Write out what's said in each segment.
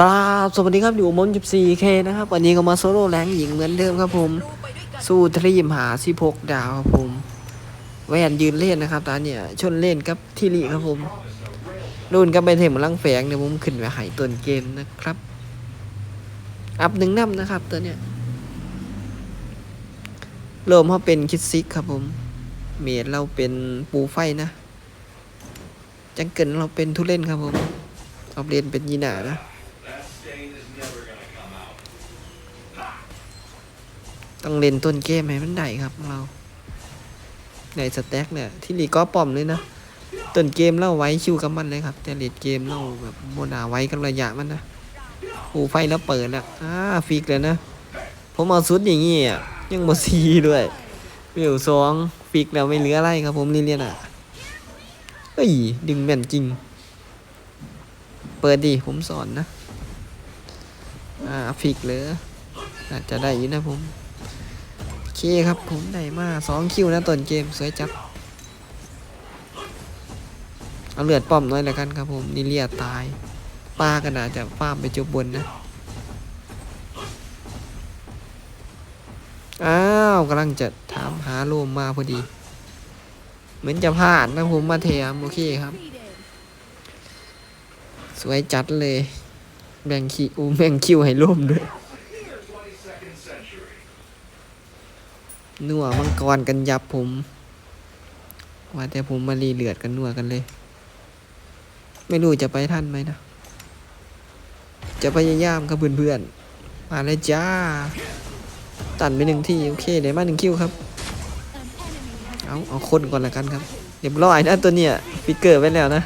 กราบสวัสดีครับอยู่มน 14K นะครับ วันนี้ก็มาโซโล่แรงหญิงเหมือนเดิมครับผม สู้ทรีมหา16ดาวครับผม แวนยืนเล่นนะครับตาเนี่ยชนเล่นกับทิริครับผมรุ่นกับไปเทมลังแฝงเดี๋ยวผมขึ้นไปหายต้นเกมนะครับ อัพหนึ่งน้ำนะครับตัวเนี้ยเริ่มเขาเป็นคิดซิกครับผม เมดเราเป็นปูไฟนะ จังเกิลเราเป็นทุเล่นครับผมออบเรียนเป็นยีหนานะ ต้องเล่นต้นเกมให้มันได้ครับเราในสแต็กเนี่ยที่ลีก็ป้อมเลยนะต้นเกมเล่าไว้ชิวกับมันเลยครับ แต่เลดเกมเล่าแบบโมนาไว้กันระยะมันนะหูไฟแล้วเปิดแล้วอ่าฟิกเลยนะ ผมเอาซุดอย่างงี้อะยังบซีด้วยเวลสองฟิกแล้วไม่เหลืออะไรครับผมลิเลียนอะเอ้ยดึงแม่นจริง เปิดดิผมสอนนะ อ่าฟิกเลยอาจจะได้อยู่นะผมอ เคครับผมได้มาสองคิวนะต้นเกมสวยจัด เอาเลือดป้อมน้อยแล้วกันครับผมนี่เลียตาย ป้าก็น่าจะฟาร์มไปจบบนนะ อ้าวกำลังจะถามหาโลมมาพอดี เหมือนจะพลาดนะผมมาเทียมโอเคครับ สวยจัดเลย แบ่งคิวแบ่งคิวให้ร่มด้วย นัวมังกรกันยับผม ว่าแต่ผมมารีเลือดกันนัวกันเลย ไม่รู้จะไปทันไหมนะ จะพยายามครับเพื่อนๆ มาเลยจ้า ตันไปหนึ่งที่ โอเคเดี๋ยวมาหนึ่งคิวครับ เอาเอาคนก่อนละกันครับ เรียบร้อยนะตัวเนี้ยฟิกเกอร์ไว้แล้วนะ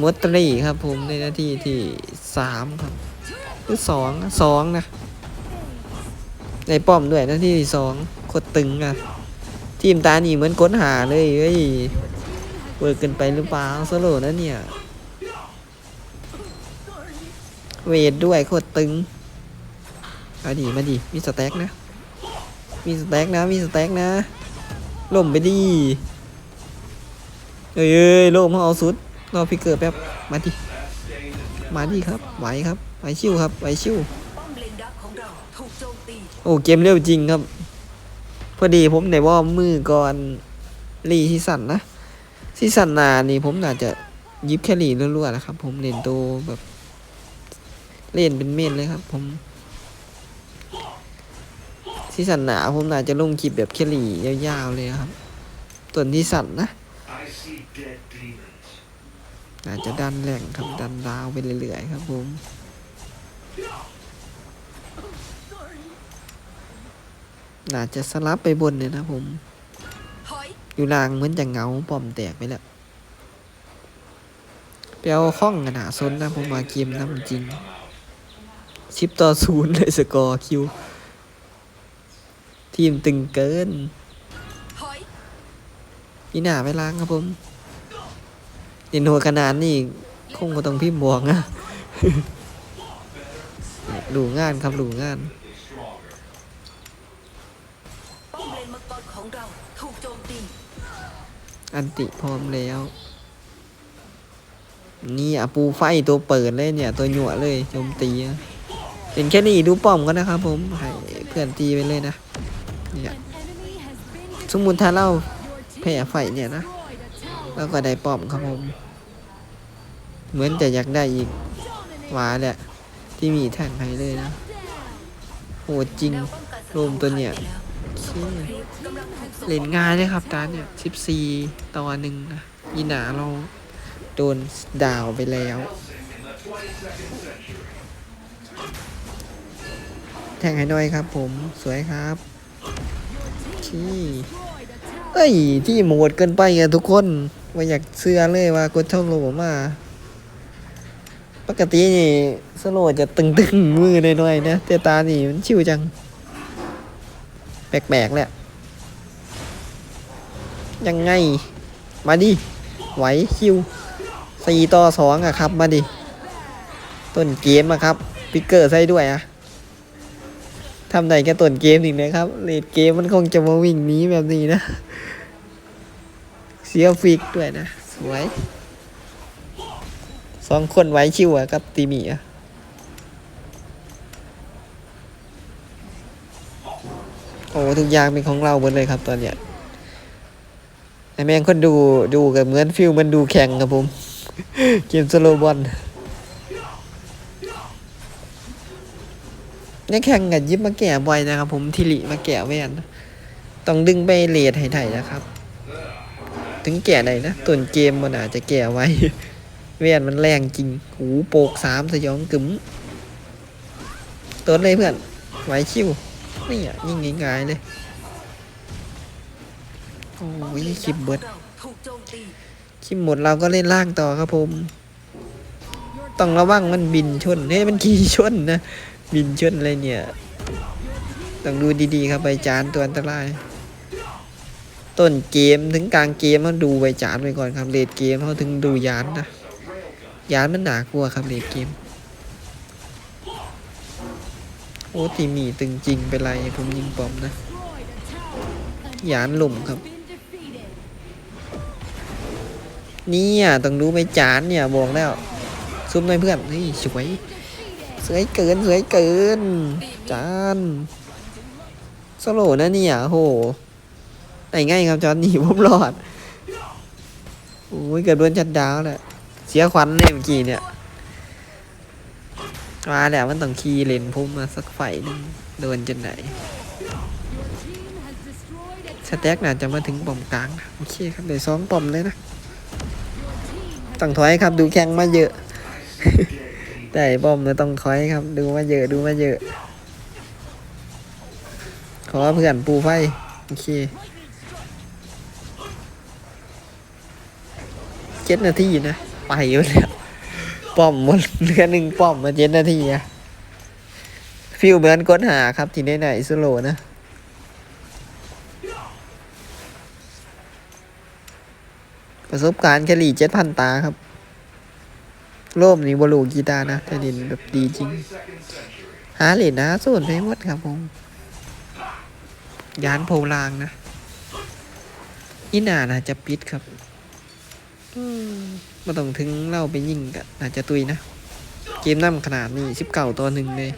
มดตรีครับผมในหน้าที่ที่สามครับหรือสองสองนะ ในป้อมด้วยน้าที่ที่สองโคตรตึงอะ ทีมตานี่เหมือนก้นหาเลยเฮ้ยเวิร์กเกินไปหรือเปล่าสโลนะเนี่ย เวทด้วยโคตรตึงเอาดีมาดีมีสแต็กนะ มีสแต็กนะ มีสแต็กนะล่มไปดีเอ้ยล่มเขาเอาสุดรอพิกเกอร์แป๊บ มาดิ มาดิครับ ไหวครับ ไหวชิวครับ ไหวชิว โอ้เกมเร็วจริงครับ พอดีผมในว่ามือก่อนรีที่สั่นนะที่สั่นนานี่ผมน่าจจะยิบแค่รีรัวๆนะครับ ผมเล่นโตวแบบ เล่นเป็นเมนเลยครับ ผมที่สั่นหนาผมน่าจจะลงคลิปแบบแค่รียาวๆเลยครับส่วนที่สั่นนะอาจจะดันแหล่งครับดันดาวไปเรื่อยๆครับผม น่าจะสลับไปบนเลยนะผมถอยอยู่ล่างเหมือนจะเหงาป้อมแตกไปแล้วไปเอาข้องกันหาซนนะผมมาเกมน้ำจริงชิปต่อศูนย์เลยสกอร์คิว ทีมตึงเกินถอยนี่หนาไปล้างครับผมเห็นหัวขนาดนี่คงก็ต้องพิมพ์บวกนะหลูงานครับหลูงาน ป้อมเลนมังกร ของเราถูกโจมตี อันติพร้อมแล้ว นี่อปูไฟตัวเปิดเลยเนี่ย ตัวหยวเลยโจมตีเป็นแค่นี้ดูป้อมก็นะครับผมให้เพื่อนตีไปเลยนะเนี่ยสมมุติถ้าเราแพ้ไฟเนี่ยนะเราก็ได้ป้อมครับผม เหมือนจะอยากได้อีกหวาแหละที่มีแท่งให้เลยนะโหดจริงรวมตัวเนี่ย เล่นง่ายเลยครับตาเนี่ยสิบสี่ต่อหนึ่งนะยีหนาเราโดนดาวไปแล้ว แทงให้หน่อยครับผมสวยครับที่เอ้ย ที่โหมดเกินไปอะทุกคนว่าอยากเสื้อเลยว่ากดเท่าโลมา ปกตินี่สโลจะตึงๆมือหน่อยๆนะแต่ตานี่มันชิวจัง แปลกๆแหละยังไง มาดิ ไหวคิวสี่ต่อสองอะครับ มาดิ ต้นเกมอะครับปิกเกอร์ใส่ด้วยอะทำได้แค่ต้นเกมอีกนะครับเลดเกมมันคงจะมาวิ่งหนี้แบบนี้นะ เสียฟิกด้วยนะ สวย สองคนไหวชิวอะกับตีมีอะ โอ้ทุกอย่างเป็นของเราหมดเลยครับตอนเนี้ยไอแม่งคนดูดูกับเหมือนฟิลมันดูแข่งครับผม เกมสโลบอลเนี่ยแข่งกับยิบมาแก่บ่อยนะครับ ผมทิริมาแก่แว่นต้องดึงไปเลดให้ไถ่นะครับ ถึงแก่ไหนนะต้นเกมมันอาจจะแก่ไว้แว่นมันแรงจริง หูโปกสามสยองกึ๋มต้นเลยเพื่อนไหวชิว นี่อะยิงง่ายๆเลยโอ้ยคลิปเบิดเราถูกโจมตีคลิปหมดเราก็เล่นล่างต่อครับผม ต้องระวังมันบินชนเฮ้ยมันขี่ชนนะ บินชนอะไรเนี่ย ต้องดูดีๆครับใบจานตัวอันตราย ต้นเกมถึงกลางเกมเขาดูใบจานไปก่อนครับเลดเกมเขาถึงดูยานนะยานมันหนากลัวครับเลดเกม โอ้ทีหมีตึงจริงเป็นไรผมยิงปอมนะยานหลุมครับเนี่ยต้องดูใบจานเนี่ยบอกแล้วซุ่มหน่อยเพื่อนเฮ้ยสวยสวยเกินสวยเกิน จานสโลนะเนี่ยโหไหนง่ายครับจอนหนีผมรอดโอ้ยเกิดโดนจัดดาวแหละเสียขวัญเนี่ยเมื่อกี้เนี่ย มาแล้วมันต้องคีย์เลนพุ่มมาสักไฟหนึงโดนจนไหนสแต็กน่าจะมาถึงปอมกลางนะโอเคครับเดี๋ยวสองปอมเลยนะต้องถอยครับ ดูแข่งมาเยอะ แต่บอมเนี่ยต้องถอยครับ ดูมาเยอะดูมาเยอะ ขอเพื่อนปูไฟโอเคเจ็ดนาทีนะ ไปอยู่แล้ว ป้อมหมดเหลือหนึ่งป้อมมาเจ็ดนาทีอะฟิลเหมือนค้นหาครับ ที่ไหนๆสโลนะประสบการณ์แคลี่เจ็ดพันตาครับ โลมนี่บลูกีตานะแต่เด่นแบบดีจริง หาเหรียญนะส่วนไปหมดครับผม ยานโพลางนะอีน่าน่าจะปิดครับ อืม มาต้องถึงเล่าไปยิงกันน่าจจะตุยนะ เกมน้ำขนาดนี้สิบเก่าตัวหนึ่งเลย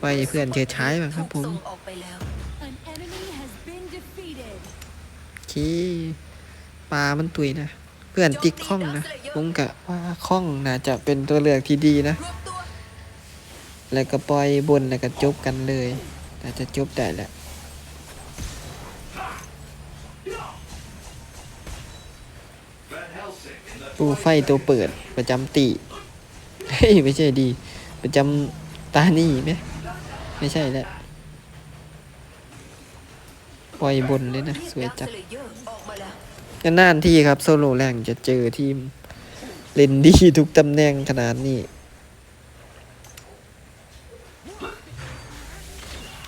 ไปเพื่อนเชิดใช้มาครับผมส่งออกไปแล้ว An enemy has been defeated. โอเปลามันตุยนะ เพื่อนติ๊กข้องนะผมกะว่าข้องน่าจะเป็นตัวเลือกที่ดีนะ แล้วก็ปล่อยบนแล้วก็จบกันเลยน่าจะจบได้แหละ ตู้ไฟตัวเปิดประจำตีเฮ้ยไม่ใช่ดี ประจำตานี่ไหมไม่ใช่แหละปล่อยบนเลยนะ สวยจัดก็นานที่ครับ โซโลแรงจะเจอทีมเล่นดีทุกตำแหน่งขนาดนี้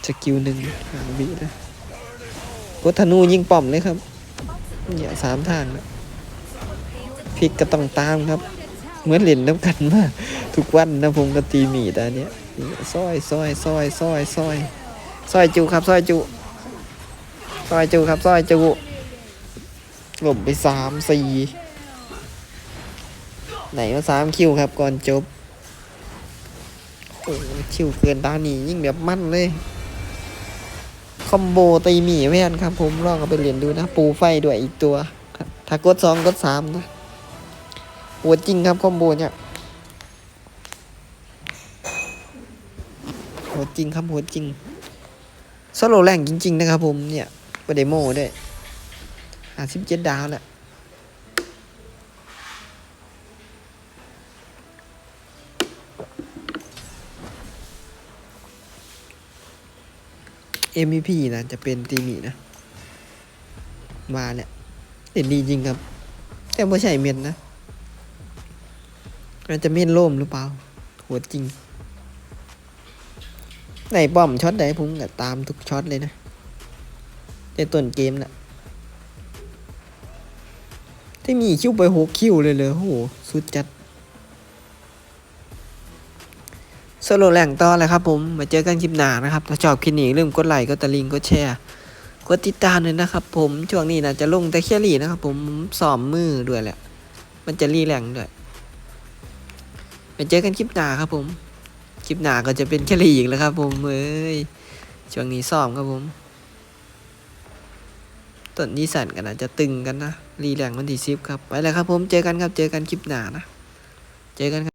สกิลหนึ่งหางบีนะกดธนูยิงป้อมเลยครับ เนี่ยสามทางนะ พลิกก็ต้องตามครับ เหมือนเล่นน้ำกันมากทุกวันนะผมก็ตีหมีแต่เนี้ยซอยซอยซอยซอยซอยซอยจูครับซอยจูซอยจูครับซอยจูหลบไปสามสี่ไหนว่าสามคิวครับก่อนจบโอ้คิวเกินตาหนียิ่งแบบมั่นเลย คอมโบตีหมีแว่นครับผมลองเอาไปเรียนดูนะ ปูไฟด้วยอีกตัว ถ้ากดสองกดสามนะ หัวจริงครับคอมโบเนี่ยหัวจริงครับหัวจริงสโลแรงจริง ๆ นะครับผมเนี่ยประเดโมด้วยห้าสิบเจ็ดดาวแหละเอ็มพีนะ จะเป็นตีมีนะ มาเนี่ยเด่นดีจริงครับ แต่ไม่ใช่เมียนนะ อาจจะเมียนล่มหรือเปล่า หัวจริงไหนป้อมช็อตไหนผมก็ตามทุกช็อตเลยนะในต้นเกมน่ะที่มีคิวไปหกคิวเลยเลยโอ้โหสุดจัดสโลแหล่งต่อเลยครับผมมาเจอกันคลิปหน้านะครับ ถ้าชอบคลิปนี้ลืมกดไลค์กดตะลิงกดแชร์กดติดตามเลยนะครับ ผมช่วงนี้นะจะลงแต่แค่รีนะครับ ผมสอมมือด้วยแหละมันจะรีแรงด้วย ไปเจอกันคลิปหน้าครับผม คลิปหน้าก็จะเป็นแค่รีอีกแล้วครับ ผมเอ้ยช่วงนี้ซ้อมครับผมต้นนิสันกันอาจจะตึงกันนะรีแรงวันที่ซิฟครับ ไปแล้วครับผมเจอกันครับเจอกันคลิปหน้านะ เจอกันครับ